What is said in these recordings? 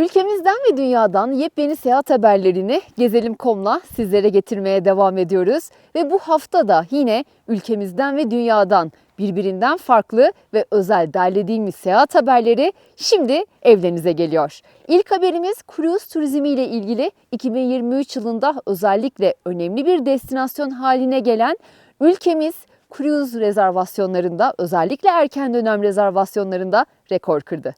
Ülkemizden ve dünyadan yepyeni seyahat haberlerini Gezelim.com'la sizlere getirmeye devam ediyoruz. Ve bu hafta da yine ülkemizden ve dünyadan birbirinden farklı ve özel derlediğimiz seyahat haberleri şimdi evlerinize geliyor. İlk haberimiz kruz turizmi ile ilgili 2023 yılında özellikle önemli bir destinasyon haline gelen ülkemiz kruz rezervasyonlarında özellikle erken dönem rezervasyonlarında rekor kırdı.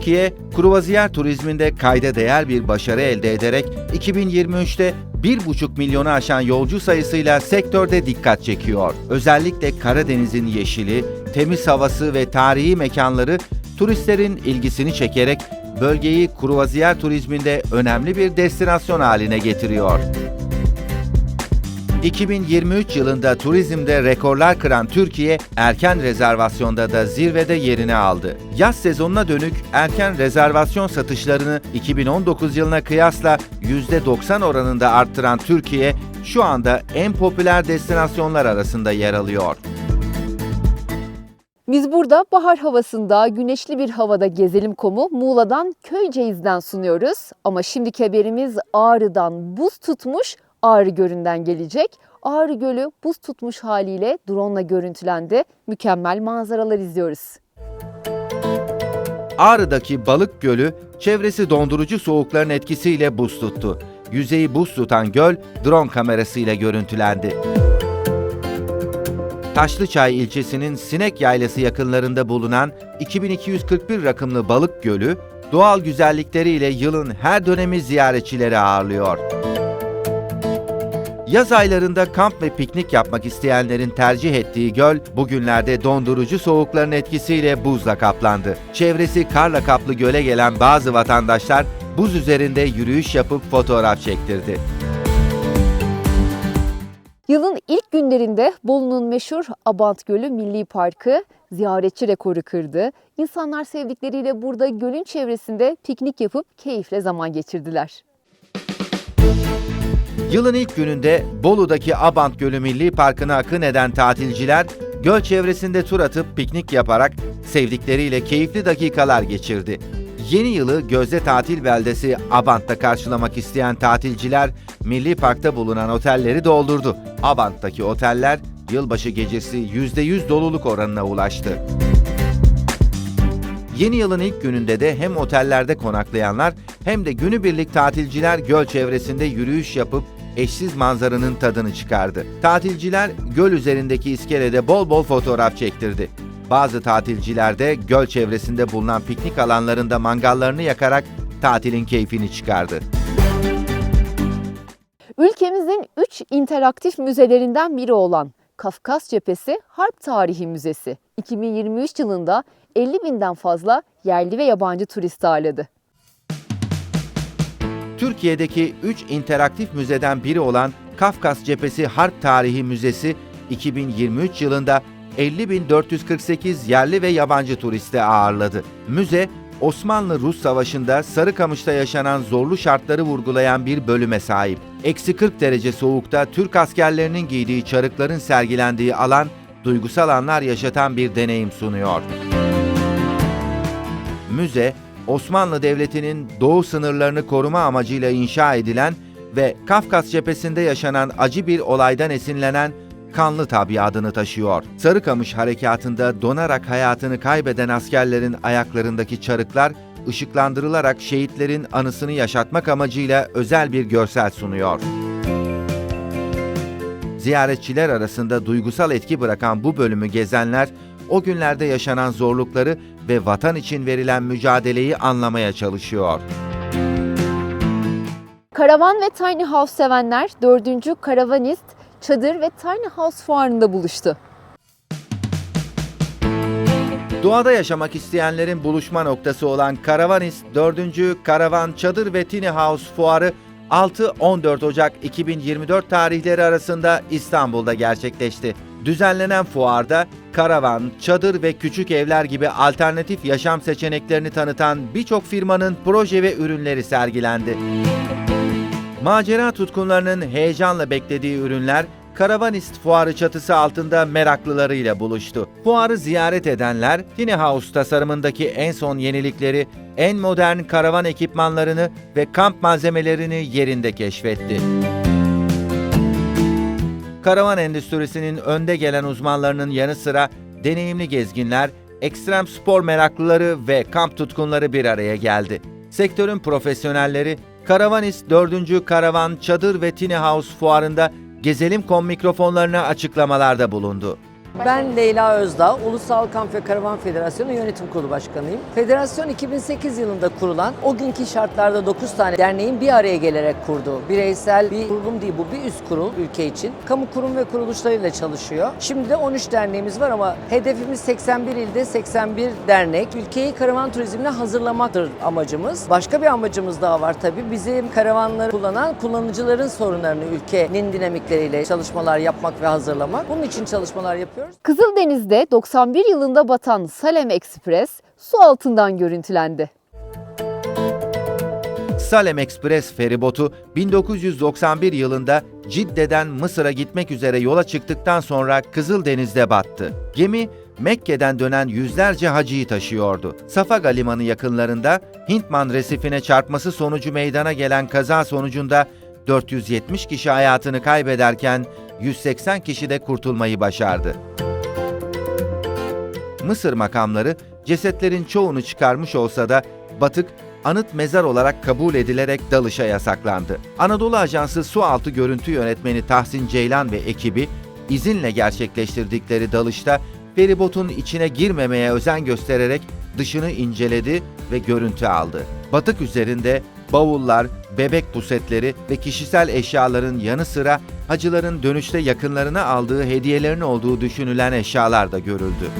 Türkiye, kruvaziyer turizminde kayda değer bir başarı elde ederek 2023'te 1,5 milyonu aşan yolcu sayısıyla sektörde dikkat çekiyor. Özellikle Karadeniz'in yeşili, temiz havası ve tarihi mekanları turistlerin ilgisini çekerek bölgeyi kruvaziyer turizminde önemli bir destinasyon haline getiriyor. 2023 yılında turizmde rekorlar kıran Türkiye, erken rezervasyonda da zirvede yerini aldı. Yaz sezonuna dönük erken rezervasyon satışlarını 2019 yılına kıyasla %90 oranında arttıran Türkiye, şu anda en popüler destinasyonlar arasında yer alıyor. Biz burada bahar havasında, güneşli bir havada gezelim komu Muğla'dan Köyceğiz'den sunuyoruz. Ama şimdiki haberimiz Ağrı'dan buz tutmuş Ağrı Gölü'nden gelecek. Ağrı Gölü buz tutmuş haliyle drone görüntülendi. Mükemmel manzaralar izliyoruz. Ağrı'daki Balık Gölü, çevresi dondurucu soğukların etkisiyle buz tuttu. Yüzeyi buz tutan göl, drone kamerasıyla görüntülendi. Taşlıçay ilçesinin Sinek Yaylası yakınlarında bulunan 2241 rakımlı Balık Gölü, doğal güzellikleriyle yılın her dönemi ziyaretçileri ağırlıyor. Yaz aylarında kamp ve piknik yapmak isteyenlerin tercih ettiği göl, bugünlerde dondurucu soğukların etkisiyle buzla kaplandı. Çevresi karla kaplı göle gelen bazı vatandaşlar buz üzerinde yürüyüş yapıp fotoğraf çektirdi. Yılın ilk günlerinde Bolu'nun meşhur Abant Gölü Milli Parkı ziyaretçi rekoru kırdı. İnsanlar sevdikleriyle burada gölün çevresinde piknik yapıp keyifle zaman geçirdiler. Yılın ilk gününde Bolu'daki Abant Gölü Milli Parkı'na akın eden tatilciler, göl çevresinde tur atıp piknik yaparak sevdikleriyle keyifli dakikalar geçirdi. Yeni yılı gözde tatil beldesi Abant'ta karşılamak isteyen tatilciler, Milli Park'ta bulunan otelleri doldurdu. Abant'taki oteller yılbaşı gecesi %100 doluluk oranına ulaştı. Yeni yılın ilk gününde de hem otellerde konaklayanlar hem de günübirlik tatilciler göl çevresinde yürüyüş yapıp eşsiz manzaranın tadını çıkardı. Tatilciler göl üzerindeki iskelede bol bol fotoğraf çektirdi. Bazı tatilciler de göl çevresinde bulunan piknik alanlarında mangallarını yakarak tatilin keyfini çıkardı. Ülkemizin 3 interaktif müzelerinden biri olan Kafkas Cephesi Harp Tarihi Müzesi 2023 yılında 50 binden fazla yerli ve yabancı turist ağırladı. Türkiye'deki 3 interaktif müzeden biri olan Kafkas Cephesi Harp Tarihi Müzesi 2023 yılında 50.448 yerli ve yabancı turisti ağırladı. Müze, Osmanlı-Rus Savaşı'nda Sarıkamış'ta yaşanan zorlu şartları vurgulayan bir bölüme sahip. Eksi 40 derece soğukta Türk askerlerinin giydiği çarıkların sergilendiği alan, duygusal anlar yaşatan bir deneyim sunuyor. Müze, Osmanlı Devleti'nin doğu sınırlarını koruma amacıyla inşa edilen ve Kafkas cephesinde yaşanan acı bir olaydan esinlenen kanlı tabiadını taşıyor. Sarıkamış harekatında donarak hayatını kaybeden askerlerin ayaklarındaki çarıklar ışıklandırılarak şehitlerin anısını yaşatmak amacıyla özel bir görsel sunuyor. Ziyaretçiler arasında duygusal etki bırakan bu bölümü gezenler o günlerde yaşanan zorlukları ve vatan için verilen mücadeleyi anlamaya çalışıyor. Karavan ve Tiny House sevenler 4. Karavanist Çadır ve Tiny House fuarında buluştu. Doğada yaşamak isteyenlerin buluşma noktası olan Karavanist 4. Karavan Çadır ve Tiny House Fuarı 6-14 Ocak 2024 tarihleri arasında İstanbul'da gerçekleşti. Düzenlenen fuarda karavan, çadır ve küçük evler gibi alternatif yaşam seçeneklerini tanıtan birçok firmanın proje ve ürünleri sergilendi. Macera tutkunlarının heyecanla beklediği ürünler Karavanist Fuarı çatısı altında meraklılarıyla buluştu. Fuarı ziyaret edenler Tiny House tasarımındaki en son yenilikleri, en modern karavan ekipmanlarını ve kamp malzemelerini yerinde keşfetti. Karavan endüstrisinin önde gelen uzmanlarının yanı sıra deneyimli gezginler, ekstrem spor meraklıları ve kamp tutkunları bir araya geldi. Sektörün profesyonelleri Karavanist 4. Karavan Çadır ve Tiny House fuarında Gezelim.com mikrofonlarına açıklamalarda bulundu. Ben Leyla Özdağ, Ulusal Kamp ve Karavan Federasyonu Yönetim Kurulu Başkanıyım. Federasyon 2008 yılında kurulan, o günkü şartlarda 9 tane derneğin bir araya gelerek kurduğu bireysel bir kurulum değil bu bir üst kurul ülke için. Kamu kurum ve kuruluşlarıyla çalışıyor. Şimdi de 13 derneğimiz var ama hedefimiz 81 ilde 81 dernek. Ülkeyi karavan turizmine hazırlamaktır amacımız. Başka bir amacımız daha var tabii. Bizim karavanları kullanan kullanıcıların sorunlarını ülkenin dinamikleriyle çalışmalar yapmak ve hazırlamak. Bunun için çalışmalar yapıyoruz. Kızıldeniz'de 91 yılında batan Salem Express su altından görüntülendi. Salem Express feribotu 1991 yılında Cidde'den Mısır'a gitmek üzere yola çıktıktan sonra Kızıldeniz'de battı. Gemi Mekke'den dönen yüzlerce hacıyı taşıyordu. Safaga Limanı yakınlarında Hintman resifine çarpması sonucu meydana gelen kaza sonucunda 470 kişi hayatını kaybederken 180 kişi de kurtulmayı başardı. Mısır makamları cesetlerin çoğunu çıkarmış olsa da batık anıt mezar olarak kabul edilerek dalışa yasaklandı. Anadolu Ajansı sualtı görüntü yönetmeni Tahsin Ceylan ve ekibi izinle gerçekleştirdikleri dalışta feribotun içine girmemeye özen göstererek dışını inceledi ve görüntü aldı. Batık üzerinde bavullar, bebek pusetleri ve kişisel eşyaların yanı sıra hacıların dönüşte yakınlarına aldığı hediyelerin olduğu düşünülen eşyalar da görüldü.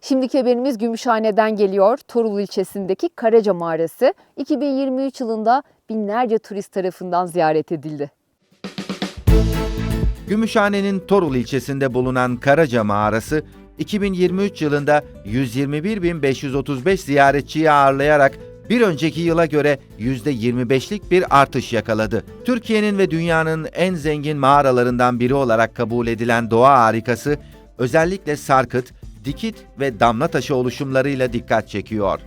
Şimdiki haberimiz Gümüşhane'den geliyor. Torul ilçesindeki Karaca Mağarası 2023 yılında binlerce turist tarafından ziyaret edildi. Gümüşhane'nin Torul ilçesinde bulunan Karaca Mağarası, 2023 yılında 121.535 ziyaretçiyi ağırlayarak bir önceki yıla göre %25'lik bir artış yakaladı. Türkiye'nin ve dünyanın en zengin mağaralarından biri olarak kabul edilen doğa harikası, özellikle sarkıt, dikit ve damla taşı oluşumlarıyla dikkat çekiyor.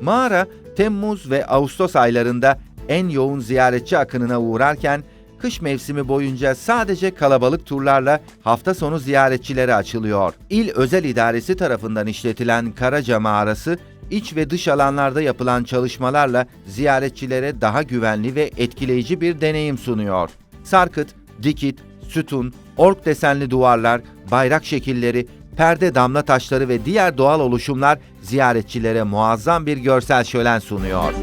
Mağara, Temmuz ve Ağustos aylarında en yoğun ziyaretçi akınına uğrarken, kış mevsimi boyunca sadece kalabalık turlarla hafta sonu ziyaretçilere açılıyor. İl Özel İdaresi tarafından işletilen Karaca Mağarası, iç ve dış alanlarda yapılan çalışmalarla ziyaretçilere daha güvenli ve etkileyici bir deneyim sunuyor. Sarkıt, dikit, sütun, ork desenli duvarlar, bayrak şekilleri, perde damla taşları ve diğer doğal oluşumlar ziyaretçilere muazzam bir görsel şölen sunuyor.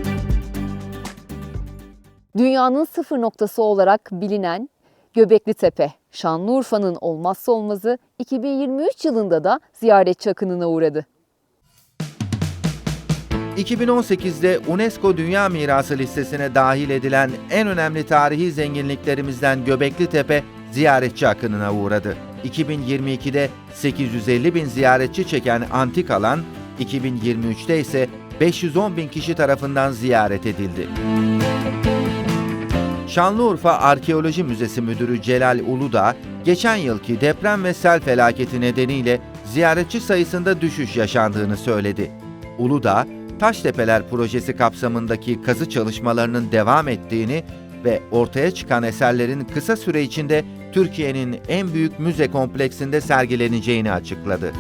Dünyanın sıfır noktası olarak bilinen Göbekli Tepe, Şanlıurfa'nın olmazsa olmazı 2023 yılında da ziyaretçi akınına uğradı. 2018'de UNESCO Dünya Mirası listesine dahil edilen en önemli tarihi zenginliklerimizden Göbekli Tepe ziyaretçi akınına uğradı. 2022'de 850 bin ziyaretçi çeken antik alan, 2023'te ise 510 bin kişi tarafından ziyaret edildi. Şanlıurfa Arkeoloji Müzesi Müdürü Celal Uludağ, geçen yılki deprem ve sel felaketi nedeniyle ziyaretçi sayısında düşüş yaşandığını söyledi. Uludağ, Taştepeler projesi kapsamındaki kazı çalışmalarının devam ettiğini ve ortaya çıkan eserlerin kısa süre içinde Türkiye'nin en büyük müze kompleksinde sergileneceğini açıkladı.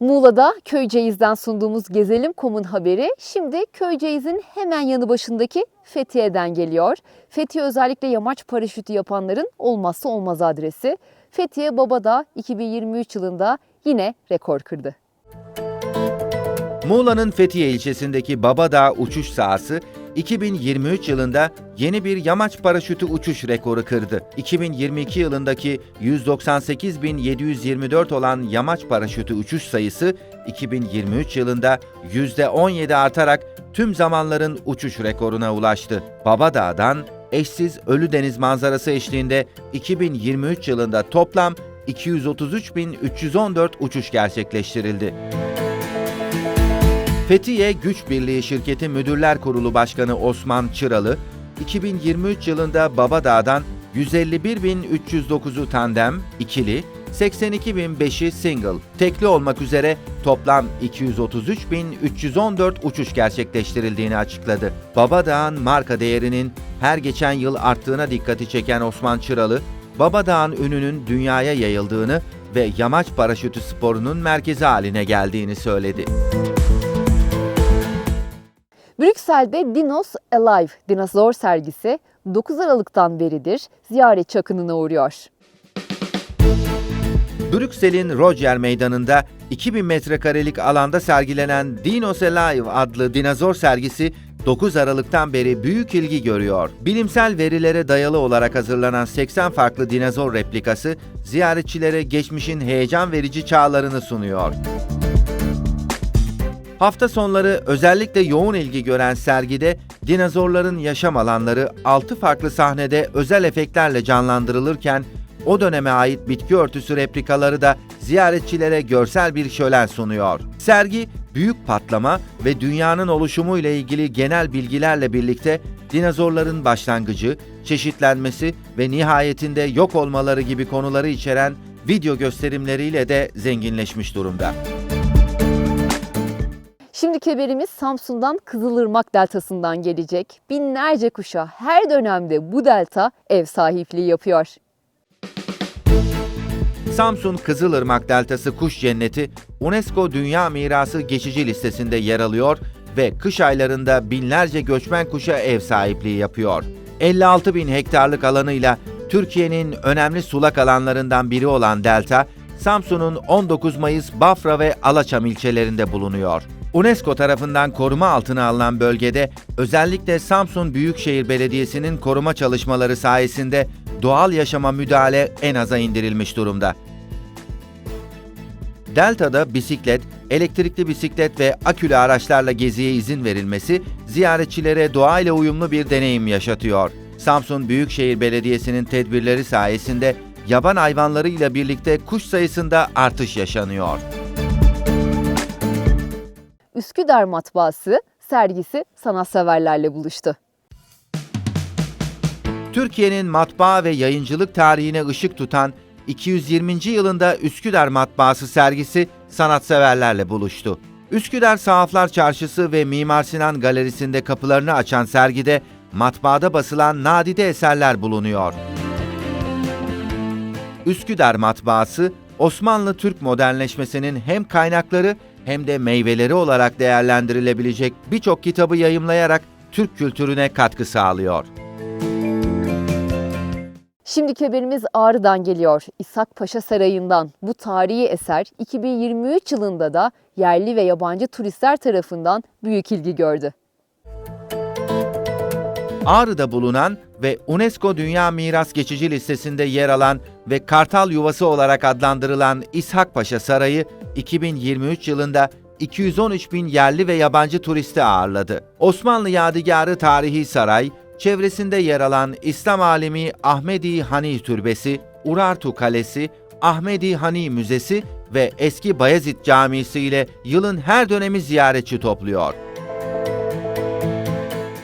Muğla'da Köyceğiz'den sunduğumuz Gezelim.com'un haberi şimdi Köyceğiz'in hemen yanı başındaki Fethiye'den geliyor. Fethiye özellikle yamaç paraşütü yapanların olmazsa olmaz adresi. Fethiye Babadağ 2023 yılında yine rekor kırdı. Muğla'nın Fethiye ilçesindeki Babadağ uçuş sahası 2023 yılında yeni bir yamaç paraşütü uçuş rekoru kırdı. 2022 yılındaki 198.724 olan yamaç paraşütü uçuş sayısı 2023 yılında %17 artarak tüm zamanların uçuş rekoruna ulaştı. Babadağ'dan eşsiz Ölüdeniz manzarası eşliğinde 2023 yılında toplam 233.314 uçuş gerçekleştirildi. Fethiye Güç Birliği Şirketi Müdürler Kurulu Başkanı Osman Çıralı, 2023 yılında Babadağ'dan 151.309'u tandem, ikili, 82.005'i single, tekli olmak üzere toplam 233.314 uçuş gerçekleştirildiğini açıkladı. Babadağ'ın marka değerinin her geçen yıl arttığına dikkati çeken Osman Çıralı, Babadağ'ın ününün dünyaya yayıldığını ve yamaç paraşütü sporunun merkezi haline geldiğini söyledi. Brüksel'de Dinos Alive dinozor sergisi 9 Aralık'tan beridir ziyaretçi akınına uğruyor. Brüksel'in Roger Meydanı'nda 2000 metrekarelik alanda sergilenen Dinos Alive adlı dinozor sergisi 9 Aralık'tan beri büyük ilgi görüyor. Bilimsel verilere dayalı olarak hazırlanan 80 farklı dinozor replikası ziyaretçilere geçmişin heyecan verici çağlarını sunuyor. Hafta sonları özellikle yoğun ilgi gören sergide dinozorların yaşam alanları 6 farklı sahnede özel efektlerle canlandırılırken o döneme ait bitki örtüsü replikaları da ziyaretçilere görsel bir şölen sunuyor. Sergi, büyük patlama ve dünyanın oluşumu ile ilgili genel bilgilerle birlikte dinozorların başlangıcı, çeşitlenmesi ve nihayetinde yok olmaları gibi konuları içeren video gösterimleriyle de zenginleşmiş durumda. Şimdiki haberimiz Samsun'dan Kızılırmak Deltası'ndan gelecek. Binlerce kuşa her dönemde bu delta ev sahipliği yapıyor. Samsun Kızılırmak Deltası Kuş Cenneti UNESCO Dünya Mirası geçici listesinde yer alıyor ve kış aylarında binlerce göçmen kuşa ev sahipliği yapıyor. 56 bin hektarlık alanıyla Türkiye'nin önemli sulak alanlarından biri olan delta, Samsun'un 19 Mayıs, Bafra ve Alaçam ilçelerinde bulunuyor. UNESCO tarafından koruma altına alınan bölgede özellikle Samsun Büyükşehir Belediyesi'nin koruma çalışmaları sayesinde doğal yaşama müdahale en aza indirilmiş durumda. Delta'da bisiklet, elektrikli bisiklet ve akülü araçlarla geziye izin verilmesi ziyaretçilere doğayla uyumlu bir deneyim yaşatıyor. Samsun Büyükşehir Belediyesi'nin tedbirleri sayesinde yaban hayvanlarıyla birlikte kuş sayısında artış yaşanıyor. Üsküdar Matbaası sergisi sanatseverlerle buluştu. Türkiye'nin matbaa ve yayıncılık tarihine ışık tutan 220. yılında Üsküdar Matbaası sergisi sanatseverlerle buluştu. Üsküdar Sahaflar Çarşısı ve Mimar Sinan Galerisi'nde kapılarını açan sergide matbaada basılan nadide eserler bulunuyor. Üsküdar Matbaası, Osmanlı Türk modernleşmesinin hem kaynakları hem de meyveleri olarak değerlendirilebilecek birçok kitabı yayımlayarak Türk kültürüne katkı sağlıyor. Şimdiki haberimiz Ağrı'dan geliyor. İshak Paşa Sarayı'ndan. Bu tarihi eser 2023 yılında da yerli ve yabancı turistler tarafından büyük ilgi gördü. Ağrı'da bulunan ve UNESCO Dünya Miras Geçici Listesi'nde yer alan ve Kartal Yuvası olarak adlandırılan İshak Paşa Sarayı 2023 yılında 213 bin yerli ve yabancı turisti ağırladı. Osmanlı Yadigarı Tarihi Saray, çevresinde yer alan İslam alemi Ahmedi Hani Türbesi, Urartu Kalesi, Ahmedi Hani Müzesi ve eski Bayezid Camisi ile yılın her dönemi ziyaretçi topluyor.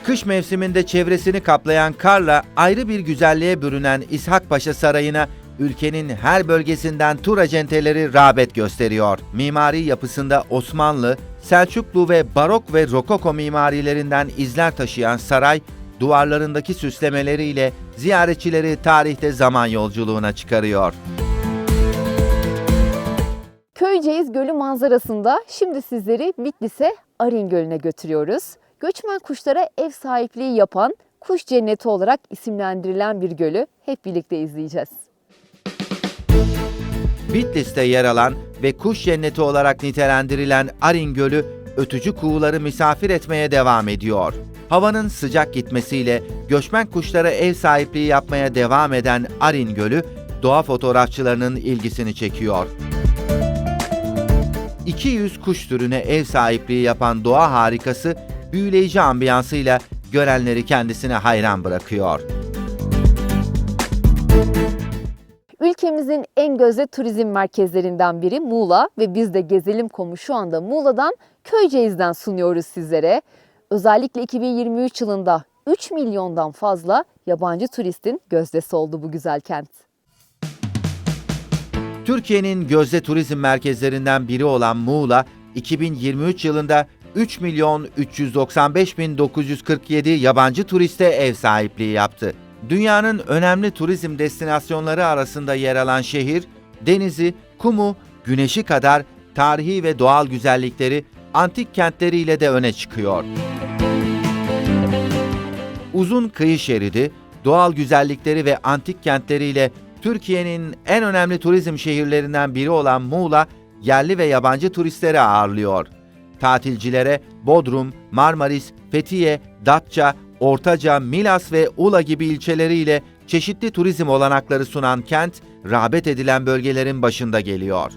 Kış mevsiminde çevresini kaplayan karla ayrı bir güzelliğe bürünen İshak Paşa Sarayı'na ülkenin her bölgesinden tur acenteleri rağbet gösteriyor. Mimari yapısında Osmanlı, Selçuklu ve Barok ve Rokoko mimarilerinden izler taşıyan saray, duvarlarındaki süslemeleriyle ziyaretçileri tarihte zaman yolculuğuna çıkarıyor. Köyceğiz Gölü manzarasında şimdi sizleri Bitlis'e Arin Gölü'ne götürüyoruz. Göçmen kuşlara ev sahipliği yapan kuş cenneti olarak isimlendirilen bir gölü hep birlikte izleyeceğiz. Bitlis'te yer alan ve kuş cenneti olarak nitelendirilen Arin Gölü, ötücü kuğuları misafir etmeye devam ediyor. Havanın sıcak gitmesiyle göçmen kuşlara ev sahipliği yapmaya devam eden Arin Gölü, doğa fotoğrafçılarının ilgisini çekiyor. 200 kuş türüne ev sahipliği yapan doğa harikası, büyüleyici ambiyansıyla görenleri kendisine hayran bırakıyor. Ülkemizin en gözde turizm merkezlerinden biri Muğla ve biz de Gezelim.com'u şu anda Muğla'dan Köyceğiz'den sunuyoruz sizlere. Özellikle 2023 yılında 3 milyondan fazla yabancı turistin gözdesi oldu bu güzel kent. Türkiye'nin gözde turizm merkezlerinden biri olan Muğla, 2023 yılında 3 milyon 395 bin 947 yabancı turiste ev sahipliği yaptı. Dünyanın önemli turizm destinasyonları arasında yer alan şehir, denizi, kumu, güneşi kadar tarihi ve doğal güzellikleri antik kentleriyle de öne çıkıyor. Uzun kıyı şeridi, doğal güzellikleri ve antik kentleriyle Türkiye'nin en önemli turizm şehirlerinden biri olan Muğla, yerli ve yabancı turistleri ağırlıyor. Tatilcilere Bodrum, Marmaris, Fethiye, Datça, Ortaca, Milas ve Ula gibi ilçeleriyle çeşitli turizm olanakları sunan kent, rağbet edilen bölgelerin başında geliyor.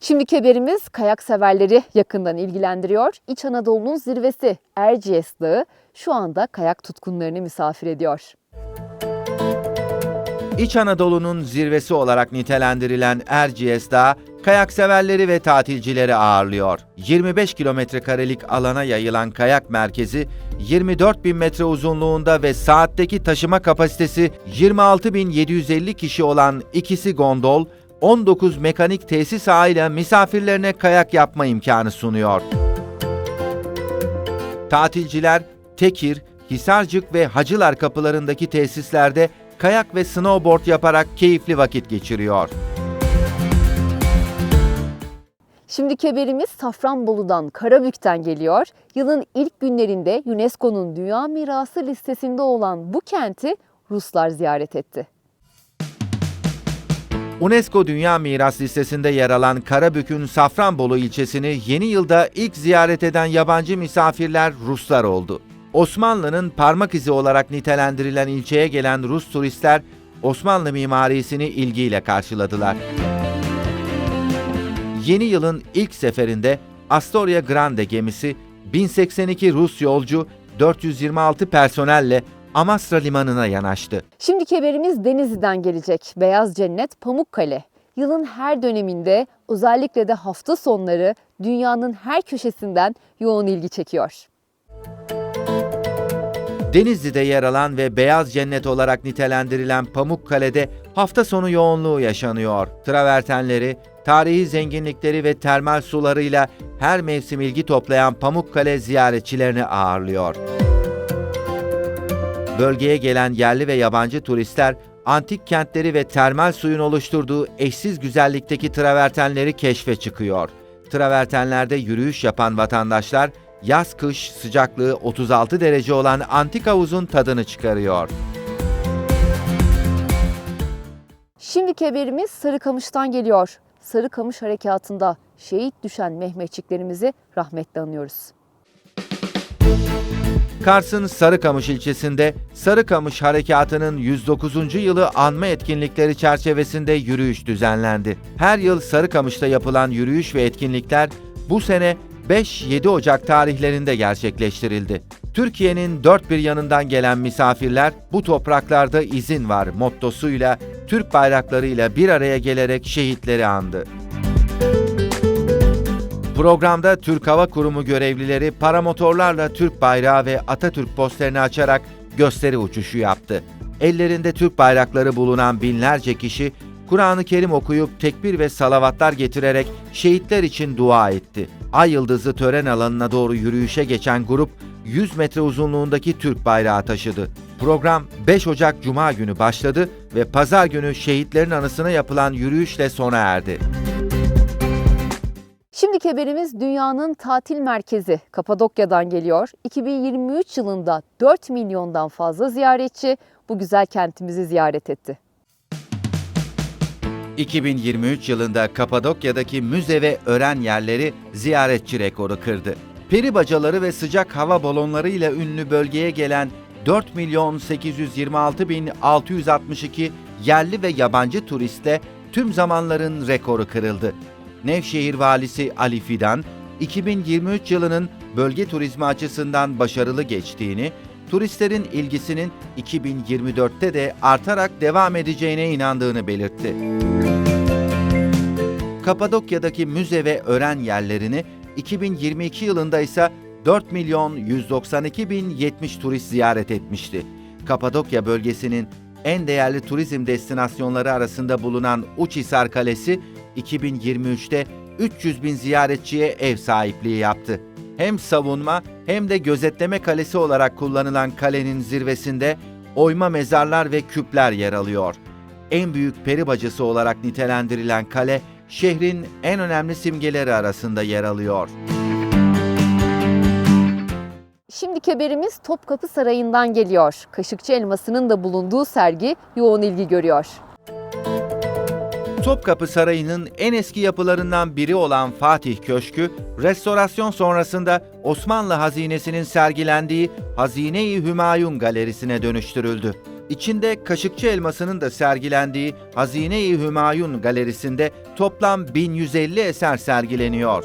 Şimdiki haberimiz kayak severleri yakından ilgilendiriyor. İç Anadolu'nun zirvesi Erciyes Dağı şu anda kayak tutkunlarını misafir ediyor. İç Anadolu'nun zirvesi olarak nitelendirilen Erciyes Dağı, kayak severleri ve tatilcileri ağırlıyor. 25 kilometre karelik alana yayılan kayak merkezi, 24 bin metre uzunluğunda ve saatteki taşıma kapasitesi 26.750 kişi olan ikisi gondol, 19 mekanik tesis ağıyla misafirlerine kayak yapma imkanı sunuyor. Tatilciler Tekir, Hisarcık ve Hacılar kapılarındaki tesislerde kayak ve snowboard yaparak keyifli vakit geçiriyor. Şimdiki haberimiz Safranbolu'dan, Karabük'ten geliyor. Yılın ilk günlerinde UNESCO'nun Dünya Mirası listesinde olan bu kenti Ruslar ziyaret etti. UNESCO Dünya Miras Listesi'nde yer alan Karabük'ün Safranbolu ilçesini yeni yılda ilk ziyaret eden yabancı misafirler Ruslar oldu. Osmanlı'nın parmak izi olarak nitelendirilen ilçeye gelen Rus turistler Osmanlı mimarisini ilgiyle karşıladılar. Yeni yılın ilk seferinde Astoria Grande gemisi 1082 Rus yolcu 426 personelle Amasra limanına yanaştı. Şimdiki haberimiz Denizli'den gelecek. Beyaz Cennet Pamukkale. Yılın her döneminde özellikle de hafta sonları dünyanın her köşesinden yoğun ilgi çekiyor. Denizli'de yer alan ve Beyaz Cennet olarak nitelendirilen Pamukkale'de hafta sonu yoğunluğu yaşanıyor. Travertenleri, tarihi zenginlikleri ve termal sularıyla her mevsim ilgi toplayan Pamukkale ziyaretçilerini ağırlıyor. Bölgeye gelen yerli ve yabancı turistler antik kentleri ve termal suyun oluşturduğu eşsiz güzellikteki travertenleri keşfe çıkıyor. Travertenlerde yürüyüş yapan vatandaşlar yaz kış sıcaklığı 36 derece olan antik havuzun tadını çıkarıyor. Şimdiki haberimiz Sarıkamış'tan geliyor. Sarıkamış Harekatı'nda şehit düşen Mehmetçiklerimizi rahmetle anıyoruz. Kars'ın Sarıkamış ilçesinde Sarıkamış Harekatı'nın 109. yılı anma etkinlikleri çerçevesinde yürüyüş düzenlendi. Her yıl Sarıkamış'ta yapılan yürüyüş ve etkinlikler bu sene 5-7 Ocak tarihlerinde gerçekleştirildi. Türkiye'nin dört bir yanından gelen misafirler bu topraklarda izin var mottosuyla Türk bayraklarıyla bir araya gelerek şehitleri andı. Programda Türk Hava Kurumu görevlileri paramotorlarla Türk bayrağı ve Atatürk posterini açarak gösteri uçuşu yaptı. Ellerinde Türk bayrakları bulunan binlerce kişi Kur'an-ı Kerim okuyup tekbir ve salavatlar getirerek şehitler için dua etti. Ay yıldızı tören alanına doğru yürüyüşe geçen grup 100 metre uzunluğundaki Türk bayrağı taşıdı. Program 5 Ocak Cuma günü başladı ve pazar günü şehitlerin anısına yapılan yürüyüşle sona erdi. Şimdiki haberimiz dünyanın tatil merkezi Kapadokya'dan geliyor. 2023 yılında 4 milyondan fazla ziyaretçi bu güzel kentimizi ziyaret etti. 2023 yılında Kapadokya'daki müze ve öğren yerleri ziyaretçi rekoru kırdı. Peri bacaları ve sıcak hava balonlarıyla ünlü bölgeye gelen 4 milyon 826 bin 662 yerli ve yabancı turistle tüm zamanların rekoru kırıldı. Nevşehir valisi Ali Fidan, 2023 yılının bölge turizmi açısından başarılı geçtiğini, turistlerin ilgisinin 2024'te de artarak devam edeceğine inandığını belirtti. Kapadokya'daki müze ve öğren yerlerini 2022 yılında ise 4 milyon 192 bin 70 turist ziyaret etmişti. Kapadokya bölgesinin en değerli turizm destinasyonları arasında bulunan Uçhisar Kalesi 2023'te 300 bin ziyaretçiye ev sahipliği yaptı. Hem savunma hem de gözetleme kalesi olarak kullanılan kalenin zirvesinde oyma mezarlar ve küpler yer alıyor. En büyük peri bacası olarak nitelendirilen kale, şehrin en önemli simgeleri arasında yer alıyor. Şimdiki haberimiz Topkapı Sarayı'ndan geliyor. Kaşıkçı elmasının da bulunduğu sergi yoğun ilgi görüyor. Topkapı Sarayı'nın en eski yapılarından biri olan Fatih Köşkü, restorasyon sonrasında Osmanlı hazinesinin sergilendiği Hazine-i Hümayun Galerisi'ne dönüştürüldü. İçinde Kaşıkçı Elması'nın da sergilendiği Hazine-i Hümayun Galerisi'nde toplam 1150 eser sergileniyor.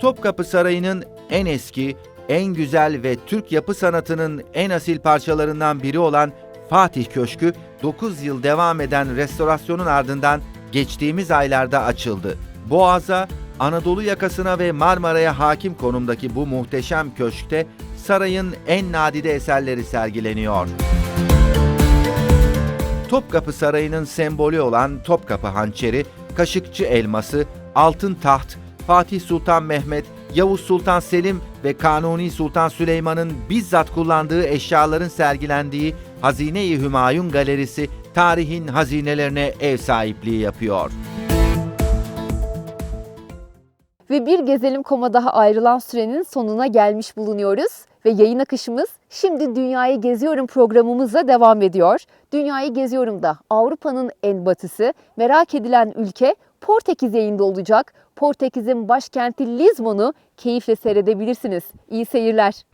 Topkapı Sarayı'nın en eski, en güzel ve Türk yapı sanatının en asil parçalarından biri olan Fatih Köşkü 9 yıl devam eden restorasyonun ardından geçtiğimiz aylarda açıldı. Boğaz'a, Anadolu yakasına ve Marmara'ya hakim konumdaki bu muhteşem köşkte sarayın en nadide eserleri sergileniyor. Topkapı Sarayı'nın sembolü olan Topkapı hançeri, Kaşıkçı elması, Altın Taht, Fatih Sultan Mehmet, Yavuz Sultan Selim ve Kanuni Sultan Süleyman'ın bizzat kullandığı eşyaların sergilendiği Hazine-i Hümayun Galerisi tarihin hazinelerine ev sahipliği yapıyor. Ve bir Gezelim Kom'a daha ayrılan sürenin sonuna gelmiş bulunuyoruz. Ve yayın akışımız şimdi Dünyayı Geziyorum programımızla devam ediyor. Dünyayı Geziyorum da Avrupa'nın en batısı, merak edilen ülke Portekiz yayında olacak. Portekiz'in başkenti Lizbon'u keyifle seyredebilirsiniz. İyi seyirler.